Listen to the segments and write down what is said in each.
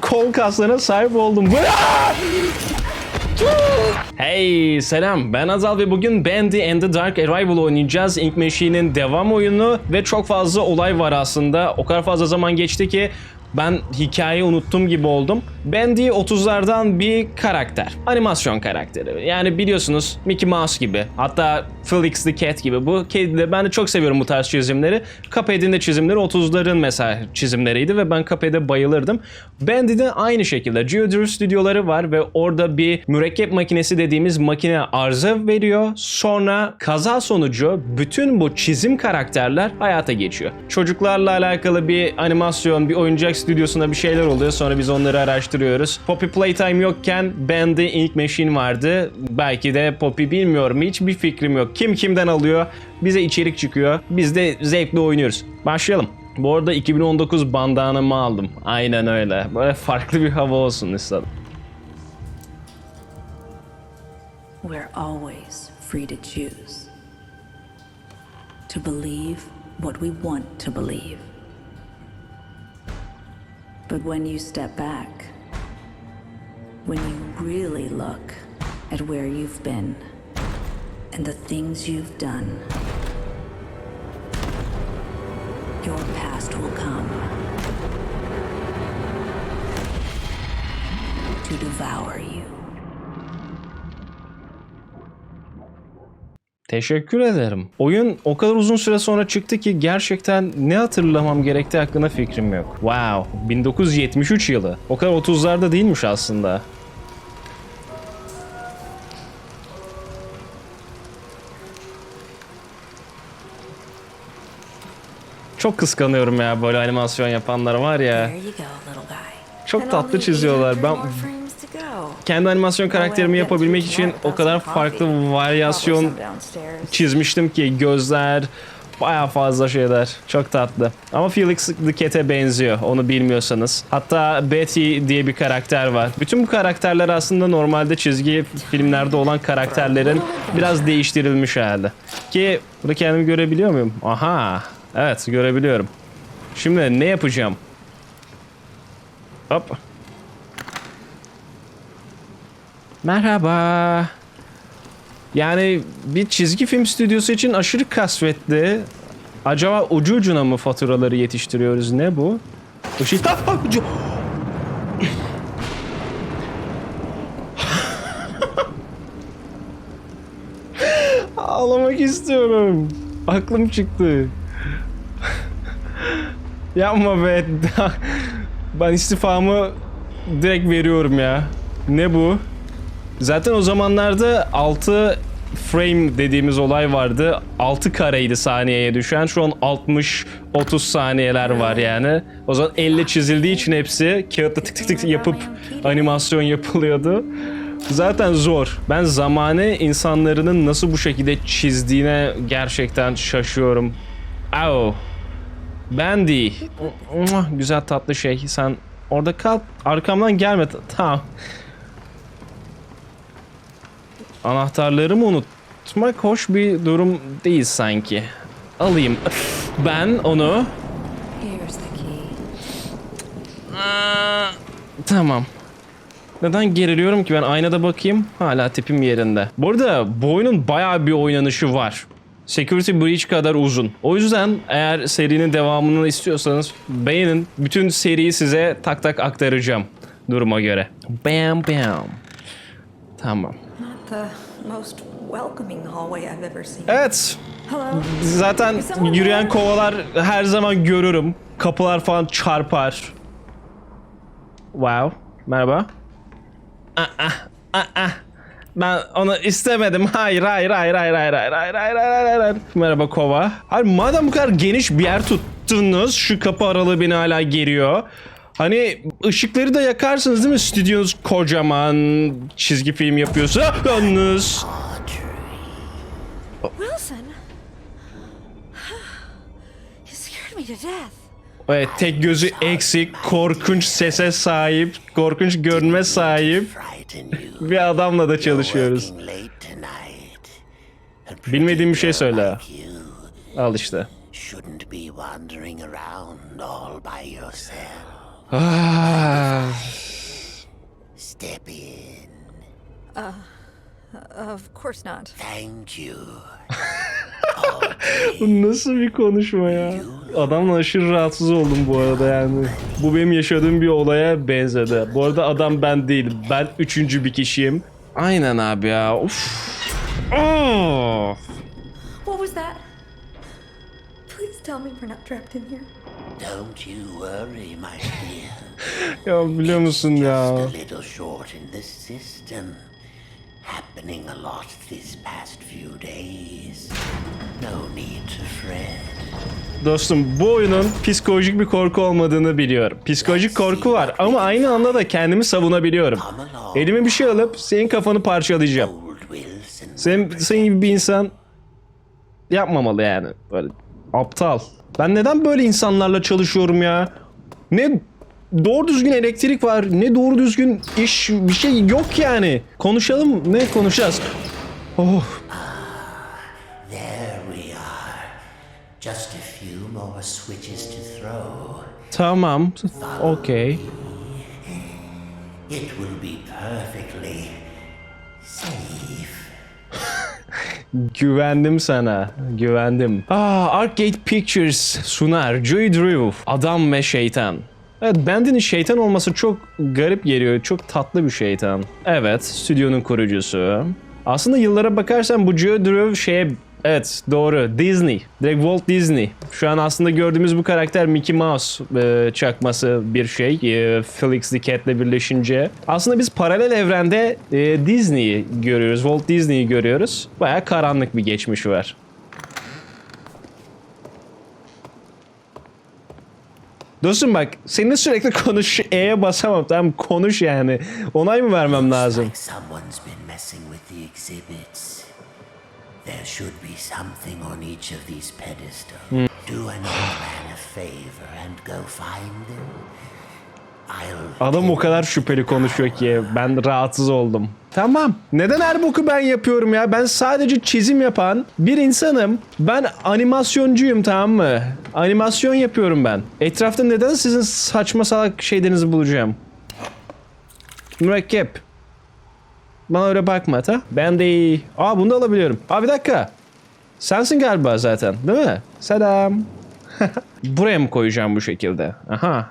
Kol kaslarına sahip oldum. Hey selam ben Azal ve bugün Bandy and the Dark Arrival oynayacağız. Ink Machine'in devam oyunu ve çok fazla olay var aslında. O kadar fazla zaman geçti ki ben hikayeyi unuttum gibi oldum. Bandy 30'lardan bir karakter. Animasyon karakteri. Yani biliyorsunuz Mickey Mouse gibi. Hatta Felix the Cat gibi. Bu kedi de ben de çok seviyorum bu tarz çizimleri. Cuphead'in de çizimleri 30'ların mesela çizimleriydi ve ben Cuphead'e bayılırdım. Bandy'de aynı şekilde Geodur stüdyoları var ve orada bir mürekkep makinesi dediğimiz makine arıza veriyor. Sonra kaza sonucu bütün bu çizim karakterler hayata geçiyor. Çocuklarla alakalı bir animasyon, bir oyuncak stüdyosunda bir şeyler oluyor. Sonra biz onları araştırıyoruz. Poppy Playtime yokken Bandy Ink Machine vardı. Belki de Poppy bilmiyorum. Hiçbir fikrim yok. Kim kimden alıyor? Bize içerik çıkıyor. Biz de zevkle oynuyoruz. Başlayalım. Bu arada 2019 bandanamı aldım. Aynen öyle. Böyle farklı bir hava olsun istedim. We're always free to choose. To believe what we want to believe. But when you step back, when you really look at where you've been and the things you've done, your past will come to devour you. Teşekkür ederim. Oyun o kadar uzun süre sonra çıktı ki gerçekten ne hatırlamam gerektiği hakkında fikrim yok. Wow, 1973 yılı. O kadar 30'larda değilmiş aslında. Çok kıskanıyorum ya böyle animasyon yapanlar var ya. Çok tatlı çiziyorlar. Ben kendi animasyon karakterimi yapabilmek için o kadar farklı varyasyon çizmiştim ki gözler baya fazla şeyler. Çok tatlı. Ama Felix the Cat'e benziyor onu bilmiyorsanız. Hatta Betty diye bir karakter var. Bütün bu karakterler aslında normalde çizgi filmlerde olan karakterlerin biraz değiştirilmiş hali. Ki burada kendimi görebiliyor muyum? Aha. Evet görebiliyorum. Şimdi ne yapacağım? Hop. Merhaba. Yani bir çizgi film stüdyosu için aşırı kasvetli. Acaba ucu ucuna mı faturaları yetiştiriyoruz? Ne bu? Işık... Ah, ah, Ağlamak istiyorum. Aklım çıktı. Yapma be. Ben istifamı direkt veriyorum ya. Ne bu? Zaten o zamanlarda 6 frame dediğimiz olay vardı. 6 kareydi saniyeye düşen. Şu an 60 30 saniyeler var yani. O zaman elle çizildiği için hepsi kağıtla tık tık tık yapıp animasyon yapılıyordu. Zaten zor. Ben zamanı insanların nasıl bu şekilde çizdiğine gerçekten şaşıyorum. Au. Mua, Güzel tatlı şey. Sen orada kal. Arkamdan gelme. Tamam. Anahtarlarımı unutmak hoş bir durum değil sanki. Alayım. Ben onu... Aa, tamam. Neden geriliyorum ki ben aynada bakayım hala tipim yerinde. Bu arada bu oyunun bayağı bir oynanışı var. Security Breach kadar uzun. O yüzden eğer serinin devamını istiyorsanız beğenin. Bütün seriyi size tak tak aktaracağım duruma göre. Bam bam. Tamam. Evet. Zaten yürüyen kovalar her zaman görürüm. Kapılar falan çarpar. Wow. Merhaba. Aa, aa, aa. Ben onu istemedim. Hayır, hayır, hayır, hayır, hayır, hayır, hayır, hayır, hayır, hayır, hayır. Merhaba kova. Hayır, madem bu kadar geniş bir yer tuttunuz, şu kapı aralığı beni hala geriyor. Hani ışıkları da yakarsınız değil mi? Stüdyonuz kocaman, çizgi film yapıyorsa yalnız. Wilson! You scared me to death. Evet, tek gözü eksik, korkunç sese sahip, korkunç görünme sahip bir adamla da çalışıyoruz. Bilmediğim bir şey söyle. Al işte. Shouldn't be wandering around all by yourself. Ah, Step in. Of course not. Thank you. bu nasıl bir konuşma ya? Adamla aşırı rahatsız oldum bu arada yani. Bu benim yaşadığım bir olaya benzedi. Bu arada adam ben değil. Ben üçüncü bir kişiyim. Aynen abi ya. Uf. Of. What was that? Please tell me we're not trapped in here. Don't you worry, my dear. Ya biliyor musun ya? Just a little short in the system. Happening a lot this past few days. No need to fret. Dostum bu oyunun psikolojik bir korku olmadığını biliyorum. Psikolojik korku var ama aynı anda da kendimi savunabiliyorum. Elime bir şey alıp senin kafanı parçalayacağım. Senin, senin gibi bir insan yapmamalı yani. Böyle aptal. Ben neden böyle insanlarla çalışıyorum ya? Ne doğru düzgün elektrik var, ne doğru düzgün iş, bir şey yok yani. Konuşalım, ne konuşacağız? Oh, tamam, okey. It will be perfectly safe. Güvendim sana, güvendim. Ah, Arcade Pictures sunar Joy Drew, Adam ve Şeytan. Evet, Bandit'in şeytan olması çok garip geliyor. Çok tatlı bir şeytan. Evet, stüdyonun kurucusu. Aslında yıllara bakarsan bu Joy Drew şeye... Evet, doğru. Disney. Direkt Walt Disney. Şu an aslında gördüğümüz bu karakter Mickey Mouse e, çakması bir şey. E, Felix the Cat'le birleşince. Aslında biz paralel evrende e, Disney'i görüyoruz. Walt Disney'i görüyoruz. Baya karanlık bir geçmişi var. Dostum bak seninle sürekli konuş E'ye basamam tamam konuş yani. Onay mı vermem lazım? There should be something on each of these pedestals. Do an old man a favor and go find them. Adam o kadar şüpheli konuşuyor ki ben rahatsız oldum. Tamam. Neden her boku ben yapıyorum ya? Ben sadece çizim yapan bir insanım. Ben animasyoncuyum tamam mı? Animasyon yapıyorum ben. Etrafta neden sizin saçma salak şeylerinizi bulacağım? Mürekkep. Bana öyle bakma ta. Ben de iyi. Aa bunu da alabiliyorum. Aa bir dakika. Sensin galiba zaten değil mi? Selam. Buraya mı koyacağım bu şekilde? Aha.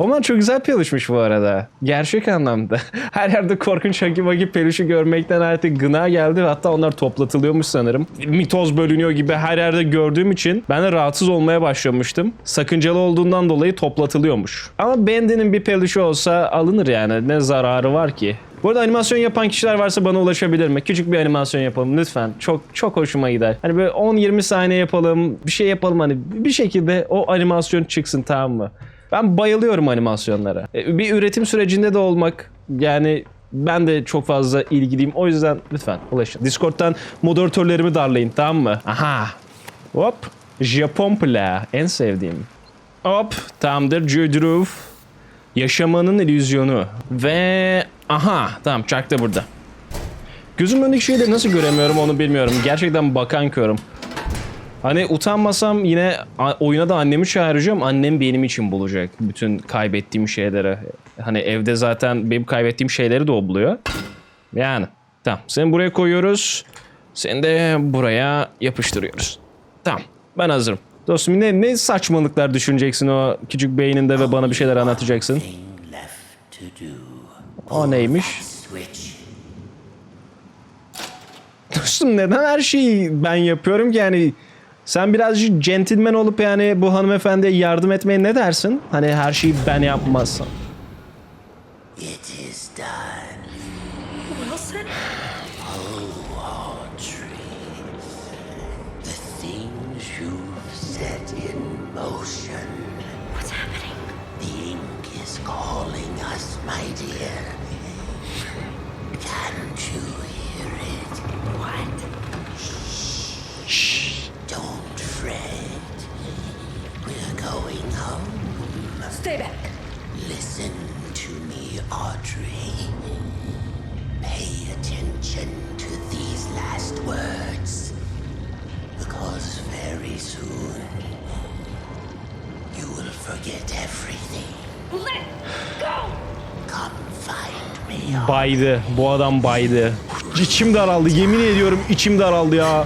Onlar çok güzel peluşmuş bu arada. Gerçek anlamda. Her yerde korkunç Hagi Vagi peluşu görmekten artık gına geldi. Hatta onlar toplatılıyormuş sanırım. Mitoz bölünüyor gibi her yerde gördüğüm için ben de rahatsız olmaya başlamıştım. Sakıncalı olduğundan dolayı toplatılıyormuş. Ama Bendy'nin bir peluşu olsa alınır yani. Ne zararı var ki? Bu arada animasyon yapan kişiler varsa bana ulaşabilir mi? Küçük bir animasyon yapalım lütfen. Çok çok hoşuma gider. Hani böyle 10-20 saniye yapalım, bir şey yapalım hani bir şekilde o animasyon çıksın tamam mı? Ben bayılıyorum animasyonlara. E, Bir üretim sürecinde de olmak yani ben de çok fazla ilgiliyim. O yüzden lütfen ulaşın. Discord'dan moderatörlerimi darlayın tamam mı? Aha. Hop. Japon pla. En sevdiğim. Hop. Tamamdır. Judruf. Yaşamanın illüzyonu. Ve aha. Tamam çark da burada. Gözümün önündeki şeyleri nasıl göremiyorum onu bilmiyorum. Gerçekten bakan körüm. Hani utanmasam yine oyuna da annemi çağıracağım. Annem benim için bulacak bütün kaybettiğim şeyleri. Hani evde zaten benim kaybettiğim şeyleri de o buluyor. Yani tamam seni buraya koyuyoruz. Seni de buraya yapıştırıyoruz. Tamam ben hazırım. Dostum ne, ne saçmalıklar düşüneceksin o küçük beyninde ve bana bir şeyler anlatacaksın. O neymiş? Dostum neden her şeyi ben yapıyorum ki yani sen birazcık centilmen olup yani bu hanımefendiye yardım etmeye ne dersin? Hani her şeyi ben yapmazsam. It is done. Wilson? Audrey. The things you've set in motion. What's happening? The ink is calling us, my dear. Can't you hear it? Baydı. Bu adam baydı. İçim daraldı. Yemin ediyorum içim daraldı ya.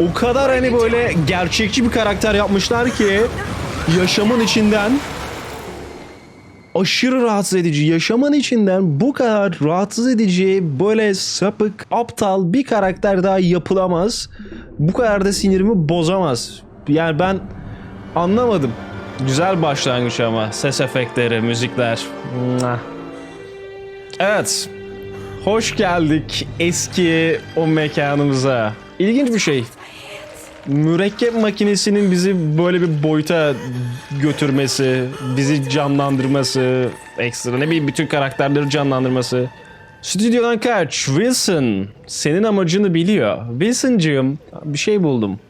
O kadar hani böyle gerçekçi bir karakter yapmışlar ki yaşamın içinden aşırı rahatsız edici. Yaşamın içinden bu kadar rahatsız edici, böyle sapık, aptal bir karakter daha yapılamaz. Bu kadar da sinirimi bozamaz. Yani ben anlamadım. Güzel başlangıç ama. Ses efektleri, müzikler. Evet. Hoş geldik eski o mekanımıza. İlginç bir şey. Mürekkep makinesinin bizi böyle bir boyuta götürmesi, bizi canlandırması, ekstra ne bileyim bütün karakterleri canlandırması. Stüdyodan kaç. Wilson. Senin amacını biliyor. Wilson'cığım bir şey buldum.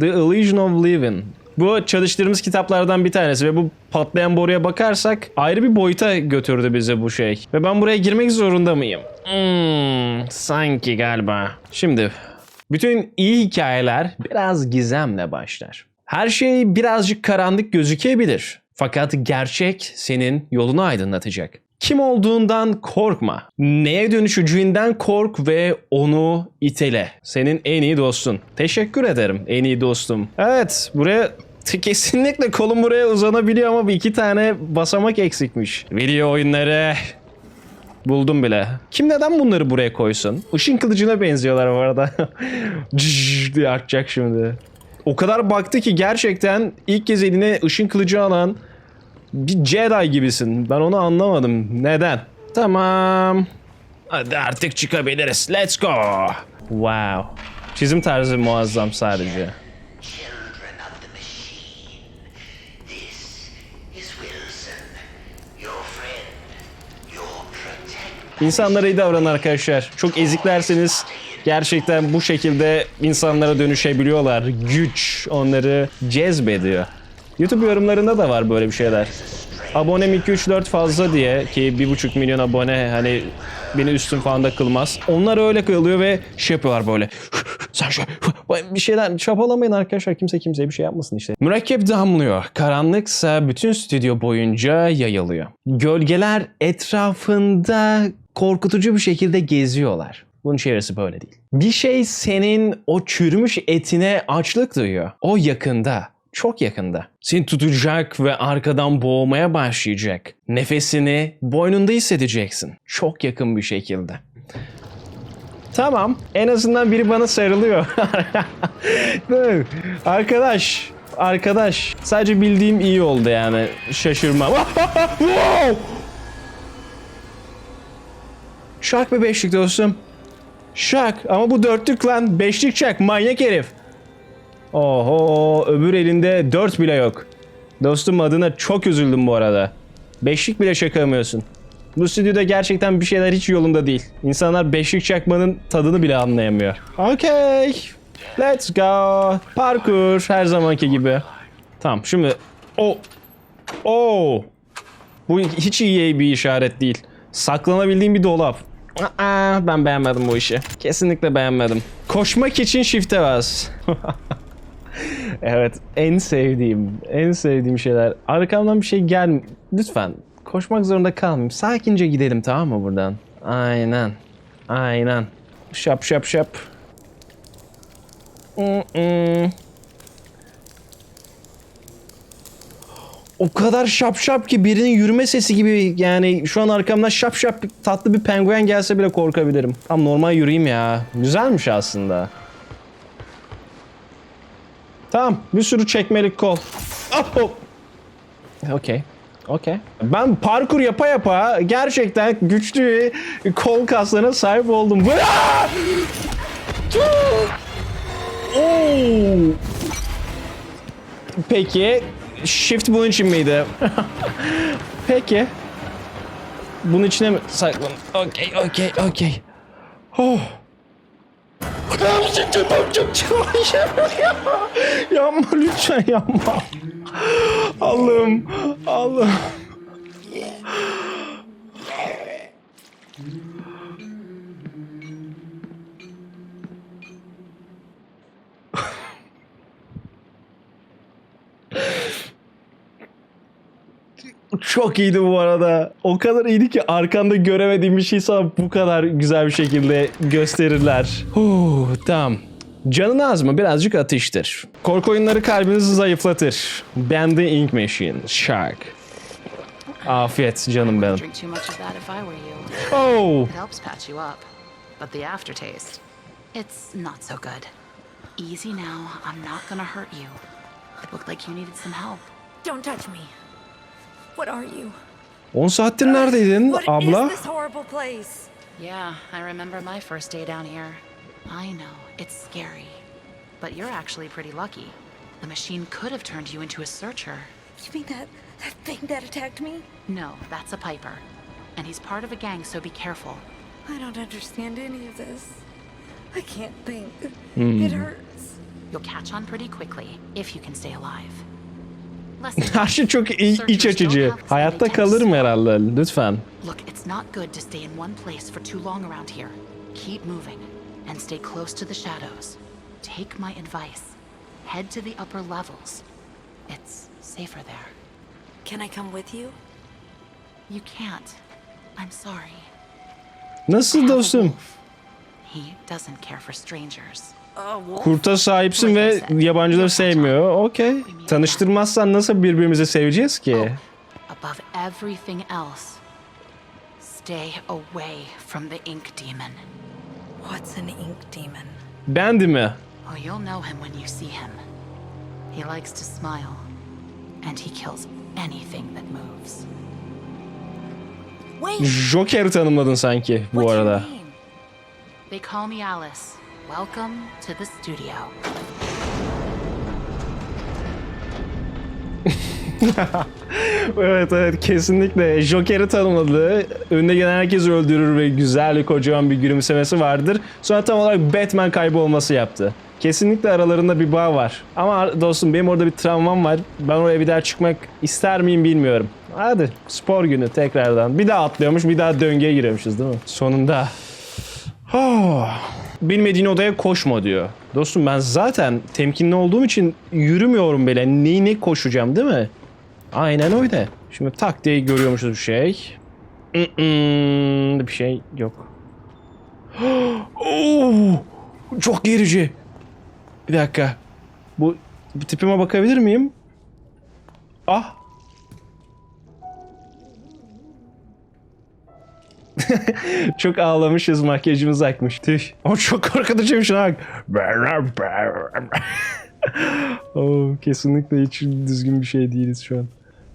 The Illusion of Living. Bu çalıştığımız kitaplardan bir tanesi ve bu patlayan boruya bakarsak ayrı bir boyuta götürdü bizi bu şey. Ve ben buraya girmek zorunda mıyım? Hmm, sanki galiba. Şimdi bütün iyi hikayeler biraz gizemle başlar. Her şey birazcık karanlık gözükebilir. Fakat gerçek senin yolunu aydınlatacak. Kim olduğundan korkma. Neye dönüşeceğinden kork ve onu itele. Senin en iyi dostun. Teşekkür ederim en iyi dostum. Evet buraya kesinlikle kolum buraya uzanabiliyor ama bir iki tane basamak eksikmiş. Video oyunları Buldum bile. Kim neden bunları buraya koysun? Işın kılıcına benziyorlar bu arada. Diye artacak şimdi. O kadar baktı ki gerçekten ilk kez eline ışın kılıcı alan bir Jedi gibisin. Ben onu anlamadım. Neden? Tamam. Hadi artık çıkabiliriz. Let's go. Wow. Çizim tarzı muazzam sadece. İnsanlara iyi davranın arkadaşlar. Çok eziklerseniz gerçekten bu şekilde insanlara dönüşebiliyorlar. Güç onları cezbediyor. YouTube yorumlarında da var böyle bir şeyler. Abonem 2-3-4 fazla diye ki 1.5 milyon abone hani beni üstün falan da kılmaz. Onlar öyle kılıyor ve şey yapıyorlar böyle. Sen şu bir şeyler çapalamayın arkadaşlar. Kimse kimseye bir şey yapmasın işte. Mürekkep damlıyor. Karanlıksa bütün stüdyo boyunca yayılıyor. Gölgeler etrafında korkutucu bir şekilde geziyorlar. Bunun çevresi böyle değil. Bir şey senin o çürümüş etine açlık duyuyor. O yakında. Çok yakında. Seni tutacak ve arkadan boğmaya başlayacak. Nefesini boynunda hissedeceksin. Çok yakın bir şekilde. Tamam. En azından biri bana sarılıyor. Arkadaş. Arkadaş. Sadece bildiğim iyi oldu yani. Şaşırma. wow! Şak bir beşlik dostum. Şak. Ama bu dörtlük lan. Beşlik çak. Manyak herif. Oho. Öbür elinde dört bile yok. Dostum adına çok üzüldüm bu arada. Beşlik bile çakamıyorsun. Bu stüdyoda gerçekten bir şeyler hiç yolunda değil. İnsanlar beşlik çakmanın tadını bile anlayamıyor. Okay. Let's go. Parkur her zamanki gibi. Tamam şimdi o o bu hiç iyi bir işaret değil. Saklanabildiğim bir dolap. Aa, ben beğenmedim bu işi. Kesinlikle beğenmedim. Koşmak için shift'e bas. evet en sevdiğim en sevdiğim şeyler. Arkamdan bir şey gel lütfen koşmak zorunda kalmayayım. Sakince gidelim tamam mı buradan? Aynen. Aynen. Şap şap şap. Mm-mm. O kadar şap şap ki birinin yürüme sesi gibi yani şu an arkamdan şap şap tatlı bir penguen gelse bile korkabilirim. Tam normal yürüyeyim ya. Güzelmiş aslında. Tamam bir sürü çekmelik kol. Ah, hop. Okey. Okey. Ben parkur yapa yapa gerçekten güçlü kol kaslarına sahip oldum. Oo! Peki shift bunun için miydi? Peki. Bunun içine mi saklan? Okey, okey, okey. Oh. Yapma lütfen yapma. Allah'ım, Allah'ım. Çok iyiydi bu arada. O kadar iyiydi ki arkanda göremediğim bir şey sana bu kadar güzel bir şekilde gösterirler. Huh, tamam. Canın az mı? Birazcık atıştır. Korku oyunları kalbinizi zayıflatır. Bandy Ink Machine. Shark. Afiyet canım benim. Oh! It helps patch you up. But the aftertaste, it's not so good. Easy now, I'm not gonna hurt you. It looked like you needed some help. Don't touch me. What are you? 10 saattir neredeydin What abla? is this horrible place? Yeah, I remember my first day down here. I know, it's scary. But you're actually pretty lucky. The machine could have turned you into a searcher. You mean that that thing that attacked me? No, that's a Piper. And he's part of a gang, so be careful. I don't understand any of this. I can't think. Hmm. It hurts. You'll catch on pretty quickly if you can stay alive. Her şey çok i- iç açıcı. Hayatta kalırım herhalde. Lütfen. Look, it's not good to stay in one place for too long around here. Keep moving and stay close to the shadows. Take my advice. Head to the upper levels. It's safer there. Can I come with you? You can't. I'm sorry. Nasıl dostum? He doesn't care for strangers. Kurta sahipsin ve yabancıları sevmiyor. Okey. Tanıştırmazsan nasıl birbirimizi seveceğiz ki? Above everything else, stay away from the ink demon. What's an ink demon? Bendi mi? Oh, you'll know him when you see him. He likes to smile, and he kills anything that moves. Wait. Joker'i tanımladın sanki bu arada. They call me Alice. Welcome to the studio. Evet evet kesinlikle. Joker'i tanımladı. Önüne gelen herkesi öldürür ve güzel bir kocaman bir gülümsemesi vardır. Sonra tam olarak Batman kaybolması yaptı. Kesinlikle aralarında bir bağ var. Ama dostum benim orada bir travmam var. Ben oraya bir daha çıkmak ister miyim bilmiyorum. Hadi spor günü tekrardan. Bir daha atlıyormuş bir daha döngüye giriyormuşuz değil mi? Sonunda. Oh. Bilmediğin odaya koşma diyor. Dostum ben zaten temkinli olduğum için yürümüyorum bile. Neyine koşacağım değil mi? Aynen öyle. Şimdi tak diye görüyormuşuz bir şey. Bir şey yok. Oo, çok gerici. Bir dakika. Bu tipime bakabilir miyim? Ah. çok ağlamışız makyajımız akmış. Tüh. Ama çok korkutucuyum şu an. Oo, kesinlikle hiç düzgün bir şey değiliz şu an.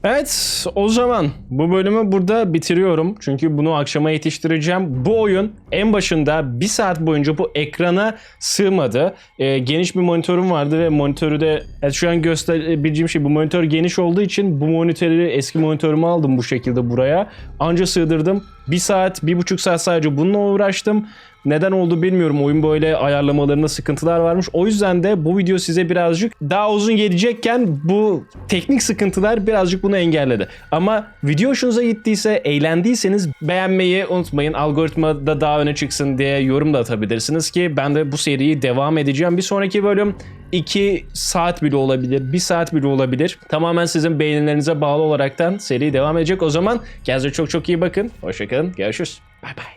Evet o zaman bu bölümü burada bitiriyorum. Çünkü bunu akşama yetiştireceğim. Bu oyun en başında bir saat boyunca bu ekrana sığmadı. Ee, geniş bir monitörüm vardı ve monitörü de evet, şu an gösterebileceğim şey bu monitör geniş olduğu için bu monitörü eski monitörümü aldım bu şekilde buraya. Anca sığdırdım. Bir saat, bir buçuk saat sadece bununla uğraştım. Neden oldu bilmiyorum. Oyun böyle ayarlamalarında sıkıntılar varmış. O yüzden de bu video size birazcık daha uzun gelecekken bu teknik sıkıntılar birazcık bunu engelledi. Ama video hoşunuza gittiyse, eğlendiyseniz beğenmeyi unutmayın. Algoritmada daha öne çıksın diye yorum da atabilirsiniz ki ben de bu seriyi devam edeceğim. Bir sonraki bölüm 2 saat bile olabilir, 1 saat bile olabilir. Tamamen sizin beğenilerinize bağlı olaraktan seri devam edecek. O zaman kendinize çok çok iyi bakın. Hoşçakalın. Görüşürüz. Bay bay.